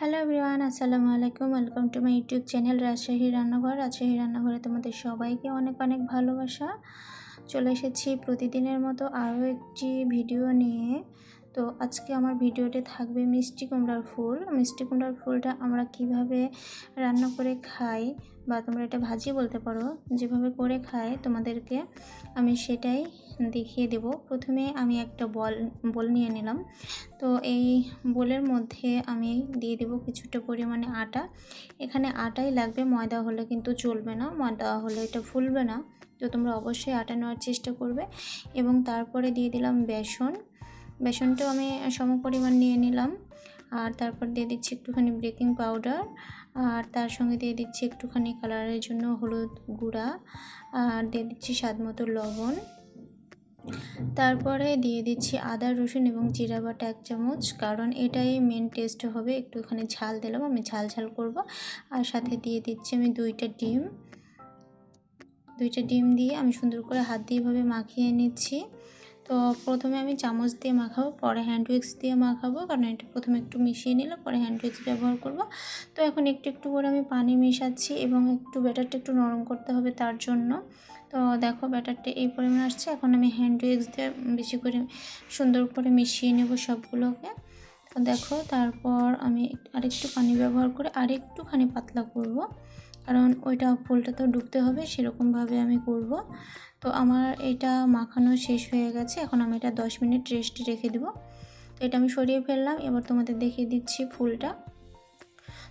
Hello everyone আসসালামু আলাইকুম welcome to my YouTube channel Rajshahi রান্নাঘর রাজশাহী রান্নাঘরে তোমাদের সবাইকে অনেক অনেক ভালোবাসা। চলে এসেছি প্রতিদিনের মতো আরও একটি ভিডিও নিয়ে। তো আজকে আমার ভিডিওতে থাকবে মিষ্টি কুমড়ার ফুল। মিষ্টি কুমড়ার ফুলটা আমরা কীভাবে রান্না করে খাই বা তোমরা এটা ভাজি বলতে পারো। যেভাবে করে খাই তোমাদেরকে আমি সেটাই দেখিয়ে দেব। প্রথমে আমি একটা বল বল নিয়ে নিলাম। তো এই বোলের মধ্যে আমি দিয়ে দেব কিছুটা পরিমাণে আটা। এখানে আটাই লাগবে, ময়দা হলে কিন্তু চলবে না, ময়দা হলে এটা ফুলবে না। তো তোমরা অবশ্যই আটা নেওয়ার চেষ্টা করবে। এবং তারপরে দিয়ে দিলাম বেসন। বেসনটাও আমি সম পরিমাণ নিয়ে নিলাম। আর তারপর দিয়ে দিচ্ছি একটুখানি বেকিং পাউডার। আর তার সঙ্গে দিয়ে দিচ্ছি একটুখানি কালারের জন্য হলুদ গুঁড়া। আর দিয়ে দিচ্ছি স্বাদ মতো লবণ। তারপরে দিয়ে দিচ্ছি আদা, রসুন এবং জিরা বাটা এক চামচ, কারণ এটাই মেন টেস্ট হবে। একটুখানি ঝাল দিলাম, আমি ঝাল ঝাল করব। আর সাথে দিয়ে দিচ্ছি আমি দুইটা ডিম। দুইটা ডিম দিয়ে আমি সুন্দর করে হাত দিয়ে এভাবে মাখিয়ে নিচ্ছি। তো প্রথমে আমি চামচ দিয়ে মাখাবো, পরে হ্যান্ড উইক্স দিয়ে মাখাবো, কারণ এটা প্রথমে একটু মিশিয়ে নিলে পরে হ্যান্ড উইক্স ব্যবহার করব। তো এখন একটু একটু করে আমি পানি মেশাচ্ছি এবং একটু ব্যাটারটা একটু নরম করতে হবে তার জন্য। তো দেখো ব্যাটারটা এই পরিমাণ আসছে, এখন আমি হ্যান্ড উইক্স দিয়ে বেশি করে, সুন্দর করে মিশিয়ে নেব সবগুলোকে। দেখো, তারপর আমি আরেকটু পানি ব্যবহার করে আরেকটুখানি পাতলা করব। কারণ ওইটা ফুলটা তো ডুবতে হবে, সেরকমভাবে আমি করব। তো আমার এটা মাখানো শেষ হয়ে গেছে, এখন আমি এটা দশ মিনিট রেস্টে রেখে দেবো। তো এটা আমি সরিয়ে ফেললাম, এবার তোমাদের দেখিয়ে দিচ্ছি ফুলটা।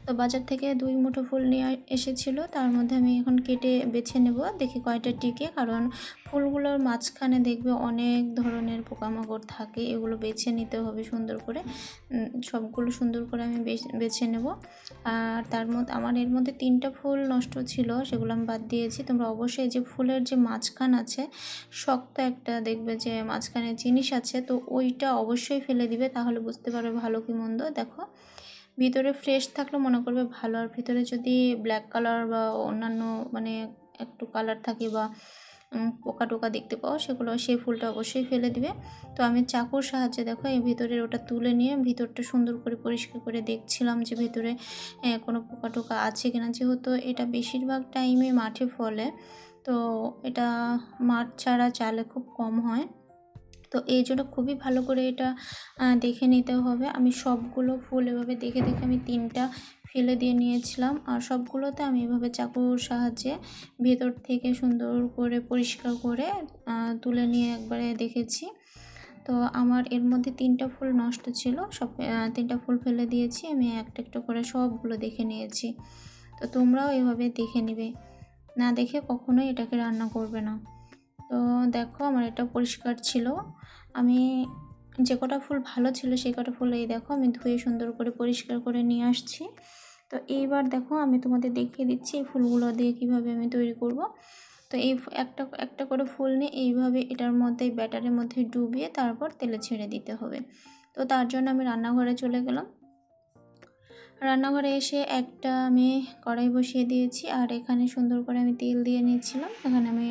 তো বাজার থেকে দুই মুঠো ফুল নিয়ে এসেছিল। তার মধ্যে আমি এখন কেটে বেছে নেব, দেখি কয়টা টিকে। কারণ ফুলগুলোর মাঝখানে দেখবে অনেক ধরনের পোকামাকড় থাকে, এগুলো বেছে নিতে হবে সুন্দর করে। সবগুলো সুন্দর করে আমি বেছে নেব। আর তার মধ্যে আমার এর মধ্যে তিনটা ফুল নষ্ট ছিল, সেগুলো আমি বাদ দিয়েছি। তোমরা অবশ্যই যে ফুলের যে মাঝখান আছে, শক্ত একটা দেখবে যে মাঝখানে জিনিস আছে, তো ওইটা অবশ্যই ফেলে দিবে, তাহলে বুঝতে পারবে ভালো কি মন্দ। দেখো ভিতরে ফ্রেশ থাকলে মনে করবে ভালো। আর ভিতরে যদি ব্ল্যাক কালার বা অন্যান্য মানে একটু কালার থাকে বা পোকা টোকা দেখতে পাও, সেগুলো সেই ফুলটা অবশ্যই ফেলে দিবে। তো আমি চাকুর সাহায্যে দেখো এই ভিতরের ওটা তুলে নিয়ে ভিতরটা সুন্দর করে পরিষ্কার করে দেখছিলাম যে ভিতরে কোনো পোকা টোকা আছে কিনা। যেহেতু এটা বেশিরভাগ টাইমে মাঠে ফলে, তো এটা মাঠ ছাড়া চালে খুব কম হয়। তো এই জন্য খুবই ভালো করে এটা দেখে নিতে হবে। আমি সবগুলো ফুল এভাবে দেখে দেখে আমি তিনটা ফেলে দিয়ে নিয়েছিলাম। আর সবগুলোতে আমি এভাবে চাকুর সাহায্যে ভেতর থেকে সুন্দর করে, পরিষ্কার করে তুলে নিয়ে একবারে দেখেছি। তো আমার এর মধ্যে তিনটা ফুল নষ্ট ছিল। সব তিনটা ফুল ফেলে দিয়েছি। আমি একটা একটা করে সবগুলো দেখে নিয়েছি। তো তোমরাও এভাবে দেখে নিবে। না দেখে কখনোই এটাকে রান্না করবে না। তো দেখো আমার এটা পরিষ্কার ছিল। আমি যে কটা ফুল ভালো ছিল সেই কটা ফুল এই দেখো আমি ধুয়ে সুন্দর করে পরিষ্কার করে নিয়ে আসছি। তো এইবার দেখো আমি তোমাদের দেখিয়ে দিচ্ছি এই ফুলগুলো দিয়ে কীভাবে আমি তৈরি করব। তো এই একটা একটা করে ফুল নিয়ে এইভাবে এটার মধ্যে ব্যাটারের মধ্যে ডুবিয়ে তারপর তেলে ছেড়ে দিতে হবে। তো তার জন্য আমি রান্নাঘরে চলে গেলাম। রান্নাঘরে এসে একটা আমি কড়াই বসিয়ে দিয়েছি আর এখানে সুন্দর করে আমি তেল দিয়ে নিয়েছিলাম। এখানে আমি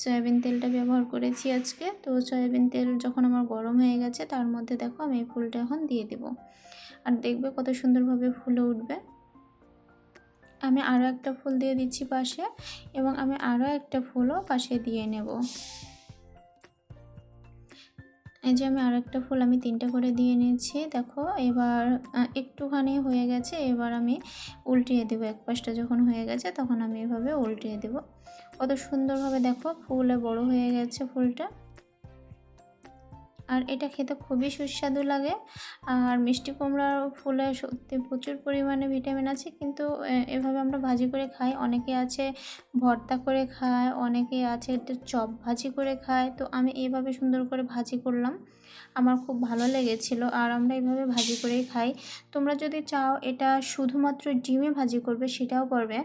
সয়াবিন তেলটা ব্যবহার করেছি আজকে। তো সয়াবিন তেল যখন আমার গরম হয়ে গেছে, তার মধ্যে দেখো আমি এই ফুলটা এখন দিয়ে দেব। আর দেখবে কত সুন্দরভাবে ফুলে উঠবে। আমি আরও একটা ফুল দিয়ে দিচ্ছি পাশে এবং আমি আরও একটা ফুলও পাশে দিয়ে নেব। এই যে আমি আর একটা ফুল, আমি তিনটা করে দিয়ে নিয়েছি। দেখো, এবার একটুখানি হয়ে গেছে, এবার আমি উল্টিয়ে দেবো। এক পাশটা যখন হয়ে গেছে, তখন আমি এভাবে উল্টিয়ে দেবো। কত সুন্দরভাবে দেখো, ফুলে বড় হয়ে গেছে ফুলটা। আর এটা খেতে খুবই সুস্বাদু লাগে। আর মিষ্টি কুমড়ার ফুলে সত্যি প্রচুর পরিমাণে ভিটামিন আছে, কিন্তু এভাবে আমরা ভাজি করে খাই। অনেকে আছে ভর্তা করে খায়, অনেকে আছে চপ ভাজি করে খায়। তো আমি এইভাবে সুন্দর করে ভাজি করলাম। আমার খুব ভালো লেগেছিলো আর আমরা এইভাবে ভাজি করেই খাই। তোমরা যদি চাও এটা শুধুমাত্র ডিমে ভাজি করবে সেটাও করবে।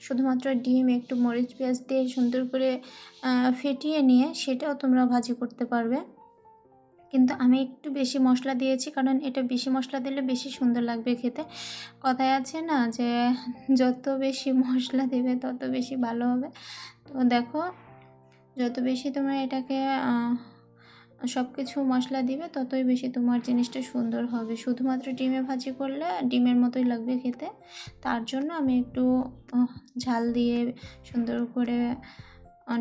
শুধুমাত্র ডিম, একটু মরিচ পেঁয়াজ দিয়ে সুন্দর করে ফেটিয়ে নিয়ে সেটাও তোমরা ভাজি করতে পারবে। কিন্তু আমি একটু বেশি মশলা দিয়েছি কারণ এটা বেশি মশলা দিলে বেশি সুন্দর লাগবে খেতে। কথায় আছে না যে, যত বেশি মশলা দেবে, তত বেশি ভালো হবে। তো দেখো, যত বেশি তোমরা এটাকে সব কিছু মশলা দিবে, ততই বেশি তোমার জিনিসটা সুন্দর হবে। শুধুমাত্র ডিমে ভাজি করলে ডিমের মতোই লাগবে খেতে। তার জন্য আমি একটু ঝাল দিয়ে সুন্দর করে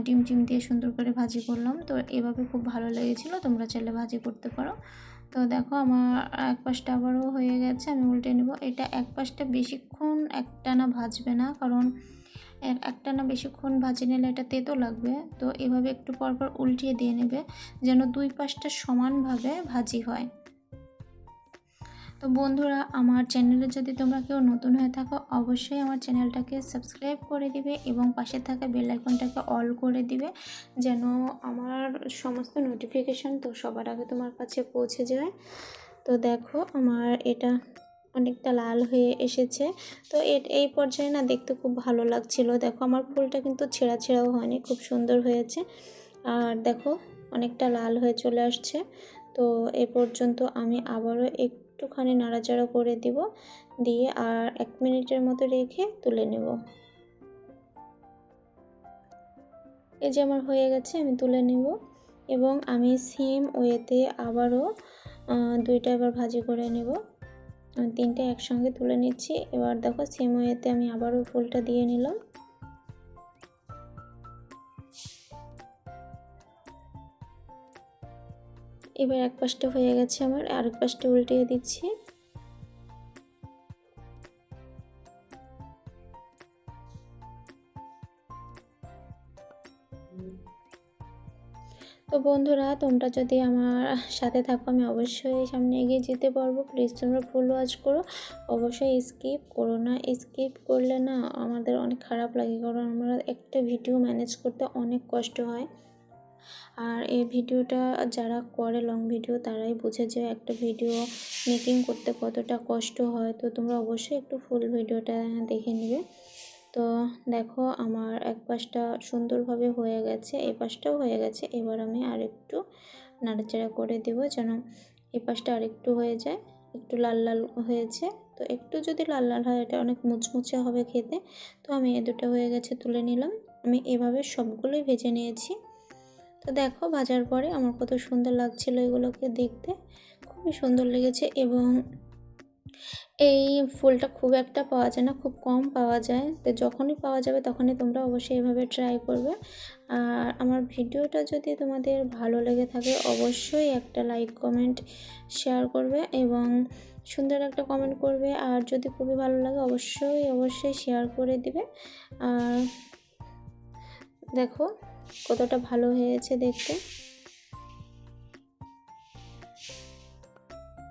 ডিম টিম দিয়ে সুন্দর করে ভাজি করলাম। তো এভাবে খুব ভালো লেগেছিলো, তোমরা চাইলে ভাজি করতে পারো। তো দেখো আমার এক পাশটা আবারও হয়ে গেছে, আমি উল্টে নেব। এটা এক পাশটা বেশিক্ষণ একটানা ভাজবে না, কারণ এর একটানা বেশিক্ষণ ভাজি নিলে এটা তেতো লাগবে। তো এভাবে একটু পরপর উল্টিয়ে দিয়ে নেবে, যেন দুই পাশটা সমানভাবে ভাজি হয়। তো বন্ধুরা, আমার চ্যানেলে যদি তোমরা কেউ নতুন হয়ে থাকো, অবশ্যই আমার চ্যানেলটাকে সাবস্ক্রাইব করে দিবে এবং পাশে থাকা বেল আইকনটাকে অল করে দিবে যেন আমার সমস্ত নোটিফিকেশান তো সবার আগে তোমার কাছে পৌঁছে যায়। তো দেখো, আমার এটা অনেকটা লাল হয়ে এসেছে। তো এই পর্যায়ে না দেখতে খুব ভালো লাগছিল। দেখো, আমার ফুলটা কিন্তু ছেঁড়া ছেঁড়াও হয়নি, খুব সুন্দর হয়েছে। আর দেখো, অনেকটা লাল হয়ে চলে আসছে। তো এ পর্যন্ত আমি আবারও একটুখানি নাড়াচাড়া করে দিব, দিয়ে আর এক মিনিটের মতো রেখে তুলে নেব। এই যে আমার হয়ে গেছে, আমি তুলে নেব এবং আমি সেম ওয়েতে আবারও দুইটা এবার ভাজি করে নেব। তিনটে একসঙ্গে তুলে নিচ্ছি। এবার দেখো সেম ওয়েতে আমি আবারও ফুলটা দিয়ে নিলাম। এবার এক পাশটা হয়ে গেছে আমার আরেক পাশটা উল্টিয়ে দিচ্ছি। তো বন্ধুরা, তোমরা যদি আমার সাথে থাকো, আমি অবশ্যই সামনে এগিয়ে যেতে পারব। প্লিজ তোমরা ফুল ওয়াচ করো। অবশ্যই স্কিপ করো না, স্কিপ করলে না আমাদের অনেক খারাপ লাগে, কারণ আমরা একটা ভিডিও ম্যানেজ করতে অনেক কষ্ট হয়। আর এই ভিডিওটা যারা করে লং ভিডিও তারাই বুঝে যে একটা ভিডিও মেকিং করতে কতটা কষ্ট হয়। তো তোমরা অবশ্যই একটু ফুল ভিডিওটা দেখে নেবে। তো দেখো, আমার এক পাশটা সুন্দরভাবে হয়ে গেছে এই পাশটাও হয়ে গেছে। এবার আমি আরেকটু নাড়াচাড়া করে দেব যেন এই পাশটা আরেকটু হয়ে যায়, একটু লাল লাল হয়েছে। তো একটু যদি লাল লাল হয়, এটা অনেক মুচমুচে হবে খেতে। তো আমি এ দুটো হয়ে গেছে তুলে নিলাম। আমি এভাবে সবগুলোই ভেজে নিয়েছি। তো দেখো ভাজার পরে আমার কত সুন্দর লাগছিল এগুলোকে দেখতে। খুবই সুন্দর লেগেছে এবং এই ফুলটা খুব একটা পাওয়া যায় না, খুব কম পাওয়া যায়। তো যখনই পাওয়া যাবে তখনই তোমরা অবশ্যই এভাবে ট্রাই করবে। আর আমার ভিডিওটা যদি তোমাদের ভালো লেগে থাকে অবশ্যই একটা লাইক কমেন্ট শেয়ার করবে এবং সুন্দর একটা কমেন্ট করবে। আর যদি খুবই ভালো লাগে অবশ্যই অবশ্যই শেয়ার করে দিবে। আর দেখো কতটা ভালো হয়েছে দেখতে?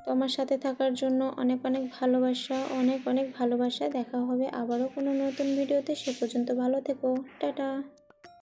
তো আমার সাথে থাকার জন্য অনেক অনেক ভালোবাসা, অনেক অনেক ভালোবাসা দেখা হবে আবারও কোনো নতুন ভিডিওতে। সে পর্যন্ত ভালো থেকো। টাটা।